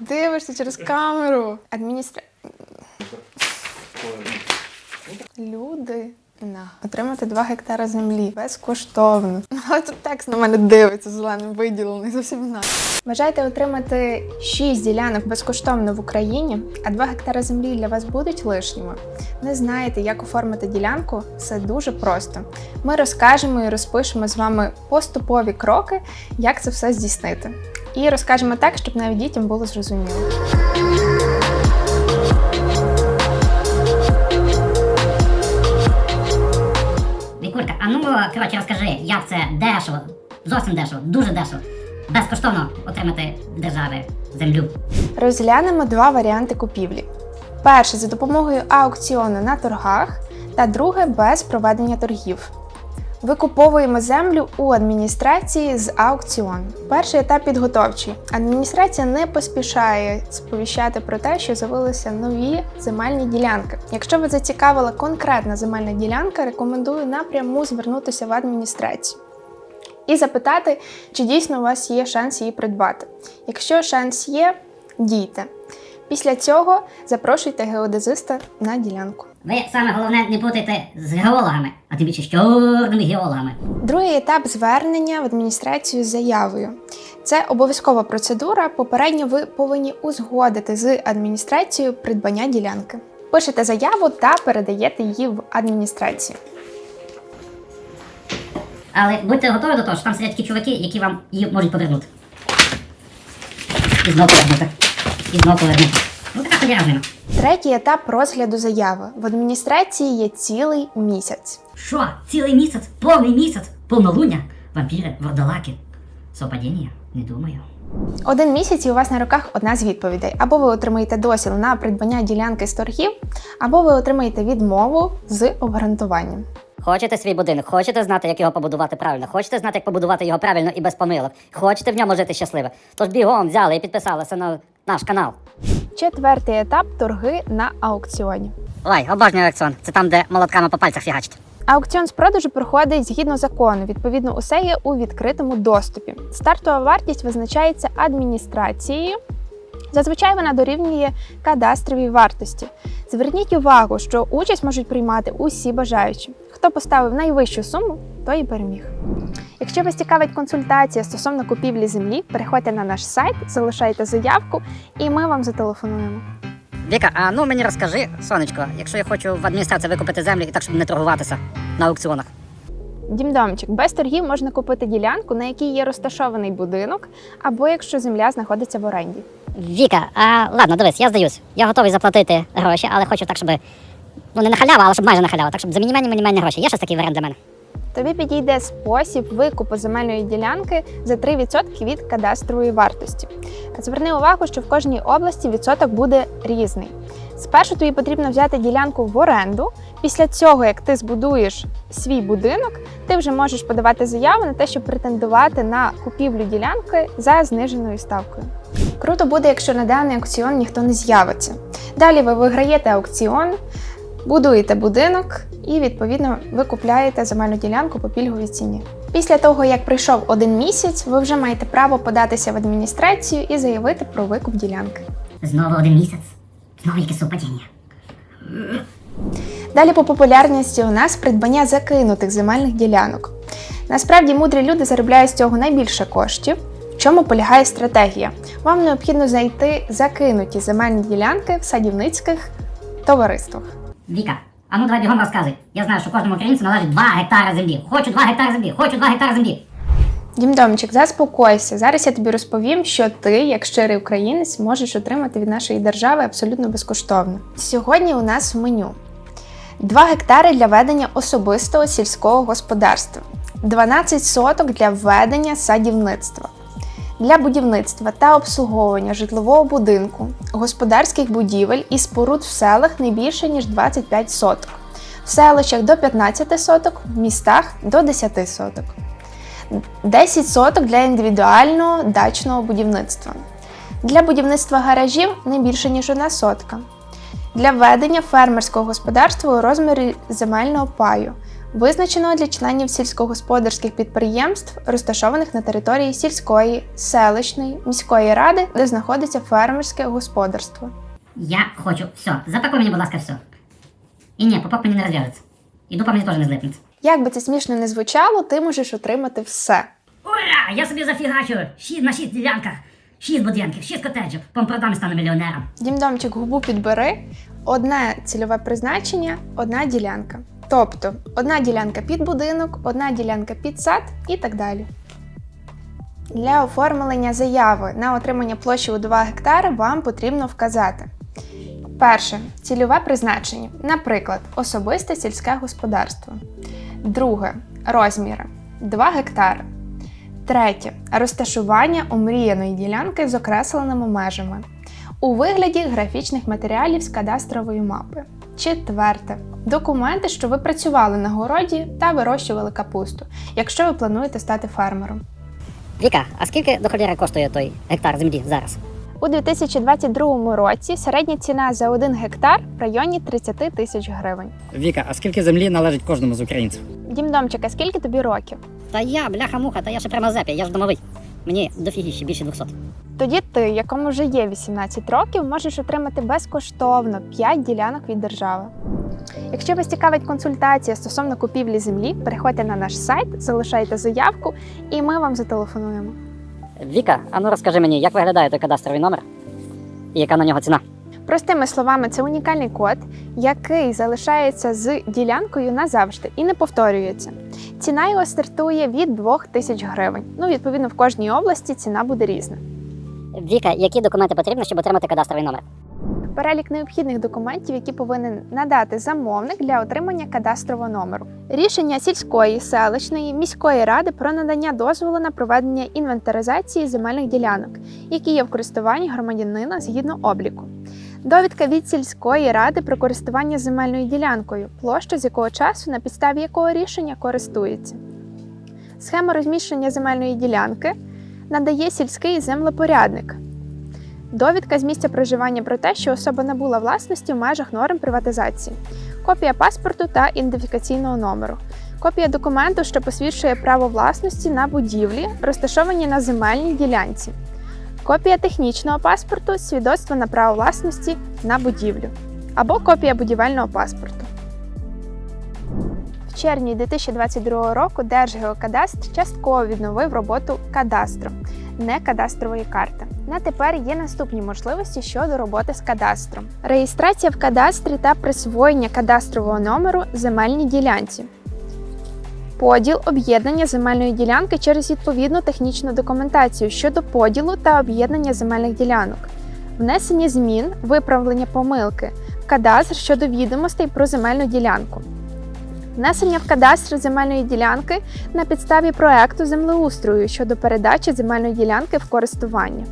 Дивишся через камеру. Адміністра... Люди. На. Отримати 2 гектара землі безкоштовно. Але тут текст на мене дивиться зеленим виділений, зовсім інакше. Бажаєте отримати 6 ділянок безкоштовно в Україні, а 2 гектара землі для вас будуть лишніми. Не знаєте, як оформити ділянку? Все дуже просто. Ми розкажемо і розпишемо з вами поступові кроки, як це все здійснити. І розкажемо так, щоб навіть дітям було зрозуміло. Вікулька, а ну коротше розкажи, як це дешево, зовсім дешево, дуже дешево, безкоштовно отримати держави землю. Розглянемо два варіанти купівлі: перше за допомогою аукціону на торгах, та друге без проведення торгів. Викуповуємо землю у адміністрації з аукціону. Перший етап підготовчий. Адміністрація не поспішає сповіщати про те, що з'явилися нові земельні ділянки. Якщо вас зацікавила конкретна земельна ділянка, рекомендую напряму звернутися в адміністрацію і запитати, чи дійсно у вас є шанс її придбати. Якщо шанс є, дійте. Після цього запрошуйте геодезиста на ділянку. Ви саме головне не путайте з геологами, а тим більше з чорними геологами. Другий етап звернення в адміністрацію з заявою. Це обов'язкова процедура. Попередньо ви повинні узгодити з адміністрацією придбання ділянки. Пишете заяву та передаєте її в адміністрацію. Але будьте готові до того, що там сидять такі чуваки, які вам її можуть повернути. І знову повернути. І знову повернути. Ну така з ними. Третій етап розгляду заяви. В адміністрації є цілий місяць. Що? Цілий місяць? Повний місяць? Повнолуння? Вампіри, вурдалаки? Совпадіння? Не думаю. Один місяць і у вас на руках одна з відповідей: або ви отримаєте дозвіл на придбання ділянки з торгів, або ви отримаєте відмову з обґрунтуванням. Хочете свій будинок, хочете знати, як його побудувати правильно, хочете знати, як побудувати його правильно і без помилок, хочете в ньому жити щасливо. Тож бігом взяли і підписалися на наш канал. Четвертий етап торги на аукціоні. Ой, обожнюю аукціон. Це там, де молотками по пальцях фігачить. Аукціон з продажу проходить згідно закону. Відповідно, усе є у відкритому доступі. Стартова вартість визначається адміністрацією. Зазвичай вона дорівнює кадастровій вартості. Зверніть увагу, що участь можуть приймати усі бажаючі. Хто поставив найвищу суму, той і переміг. Якщо вас цікавить консультація стосовно купівлі землі, переходьте на наш сайт, залишайте заявку, і ми вам зателефонуємо. Віка, а ну мені розкажи, сонечко, якщо я хочу в адміністрації викупити землю і так, щоб не торгуватися на аукціонах. Дімдомчик, без торгів можна купити ділянку, на якій є розташований будинок, або якщо земля знаходиться в оренді. Віка, а ладно, дивись, я здаюсь. Я готовий заплатити гроші, але хочу так, щоб ну не на халява, але щоб майже на халява, так щоб за мінімальні мінімальні гроші. Є щось такий варіант для мене? Тобі підійде спосіб викупу земельної ділянки за 3% від кадастрової вартості. Зверни увагу, що в кожній області відсоток буде різний. Спершу тобі потрібно взяти ділянку в оренду. Після цього, як ти збудуєш свій будинок, ти вже можеш подавати заяву на те, щоб претендувати на купівлю ділянки за зниженою ставкою. Круто буде, якщо на даний аукціон ніхто не з'явиться. Далі ви виграєте аукціон, будуєте будинок і відповідно ви купляєте земельну ділянку по пільговій ціні. Після того, як пройшов один місяць, ви вже маєте право податися в адміністрацію і заявити про викуп ділянки. Знову один місяць. Знову яке совпадіння. Далі по популярності у нас придбання закинутих земельних ділянок. Насправді мудрі люди заробляють з цього найбільше коштів. В чому полягає стратегія? Вам необхідно знайти закинуті земельні ділянки в садівницьких товариствах. Віка, а ну давай бігом розказуй. Я знаю, що кожному українцю належить 2 гектари землі. Хочу 2 гектари землі, хочу 2 гектари землі. Дімдомчик, заспокойся. Зараз я тобі розповім, що ти, як щирий українець, можеш отримати від нашої держави абсолютно безкоштовно. Сьогодні у нас в меню 2 гектари для ведення особистого сільського господарства, 12 соток для ведення садівництва. Для будівництва та обслуговування житлового будинку, господарських будівель і споруд в селах не більше ніж 25 соток, в селищах до 15 соток, в містах до 10 соток. 10 соток для індивідуального дачного будівництва. Для будівництва гаражів не більше ніж одна сотка. Для ведення фермерського господарства у розмірі земельного паю визначеного для членів сільськогосподарських підприємств, розташованих на території сільської, селищної, міської ради, де знаходиться фермерське господарство. Я хочу все. Запакуй мені, будь ласка, все. І ні, попок мені не розв'яжеться. І дупа мені теж не злипнеться. Як би це смішно не звучало, ти можеш отримати все. Ура! Я собі зафігачу! Шість на шість ділянках, шість будинків, шість котеджів. Помпродам стану мільйонером. Дімдомчик губу підбери, одне цільове призначення, одна ділянка. Тобто одна ділянка під будинок, одна ділянка під сад і так далі. Для оформлення заяви на отримання площі у 2 гектари вам потрібно вказати. Перше цільове призначення, наприклад, особисте сільське господарство. Друге розміри 2 гектари. Третє розташування омріяної ділянки з окресленими межами у вигляді графічних матеріалів з кадастрової мапи. Четверте. Документи, що ви працювали на городі та вирощували капусту, якщо ви плануєте стати фермером. Віка, а скільки до холєри коштує той гектар землі зараз? У 2022 році середня ціна за 1 гектар в районі 30 тисяч гривень. Віка, а скільки землі належить кожному з українців? Дімдомчика, скільки тобі років? Та я, бляха-муха, та я ще прямо зепі, я ж домовий. Мені дофігіще, більше 200. Тоді ти, якому вже є 18 років, можеш отримати безкоштовно 5 ділянок від держави. Якщо вас цікавить консультація стосовно купівлі землі, переходьте на наш сайт, залишайте заявку, і ми вам зателефонуємо. Віка, а ну розкажи мені, як виглядає той кадастровий номер? І яка на нього ціна? Простими словами, це унікальний код, який залишається з ділянкою назавжди і не повторюється. Ціна його стартує від 2000 гривень. Ну, відповідно, в кожній області ціна буде різна. Віка, які документи потрібні, щоб отримати кадастровий номер? Перелік необхідних документів, які повинен надати замовник для отримання кадастрового номеру. Рішення сільської, селищної, міської ради про надання дозволу на проведення інвентаризації земельних ділянок, які є в користуванні громадянина згідно обліку. Довідка від сільської ради про користування земельною ділянкою, площа з якого часу, на підставі якого рішення користується. Схема розміщення земельної ділянки надає сільський землепорядник. Довідка з місця проживання про те, що особа набула власності в межах норм приватизації, копія паспорту та ідентифікаційного номеру, копія документу, що посвідчує право власності на будівлі, розташовані на земельній ділянці, копія технічного паспорту, свідоцтво на право власності на будівлю або копія будівельного паспорту. В червні 2022 року Держгеокадастр частково відновив роботу кадастру, не кадастрової карти. На тепер є наступні можливості щодо роботи з кадастром: реєстрація в кадастрі та присвоєння кадастрового номеру земельній ділянці. Поділ об'єднання земельної ділянки через відповідну технічну документацію щодо поділу та об'єднання земельних ділянок, внесення змін, виправлення помилки, кадастр щодо відомостей про земельну ділянку, внесення в кадастр земельної ділянки на підставі проекту землеустрою щодо передачі земельної ділянки в користування,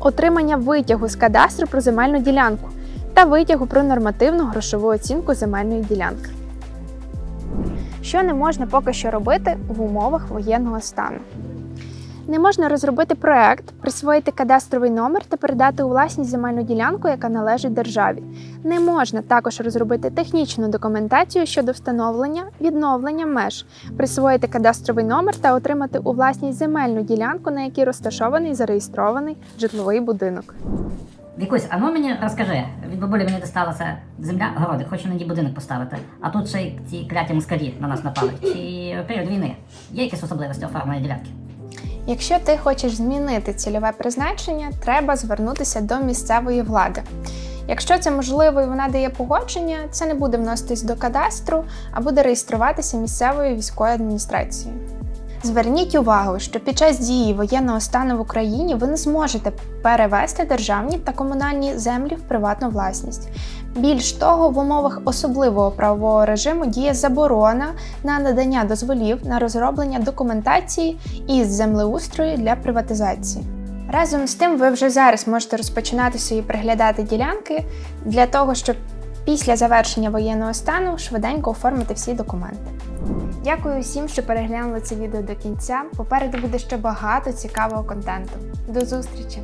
отримання витягу з кадастру про земельну ділянку та витягу про нормативну грошову оцінку земельної ділянки. Що не можна поки що робити в умовах воєнного стану? Не можна розробити проект, присвоїти кадастровий номер та передати у власність земельну ділянку, яка належить державі. Не можна також розробити технічну документацію щодо встановлення, відновлення меж, присвоїти кадастровий номер та отримати у власність земельну ділянку, на якій розташований зареєстрований житловий будинок. Вікусь, а ну мені розкажи, від бабулі мені досталася земля, городи, хочу на ній будинок поставити. А тут ще й ці кляті москалі на нас напали. Чи в період війни є якісь особливості оформлення ділянки? Якщо ти хочеш змінити цільове призначення, треба звернутися до місцевої влади. Якщо це можливо і вона дає погодження, це не буде вноситись до кадастру, а буде реєструватися місцевою військовою адміністрацією. Зверніть увагу, що під час дії воєнного стану в Україні ви не зможете перевести державні та комунальні землі в приватну власність. Більш того, в умовах особливого правового режиму діє заборона на надання дозволів на розроблення документації із землеустрою для приватизації. Разом з тим, ви вже зараз можете розпочинати собі приглядати ділянки для того, щоб після завершення воєнного стану швиденько оформити всі документи. Дякую всім, що переглянули це відео до кінця. Попереду буде ще багато цікавого контенту. До зустрічі!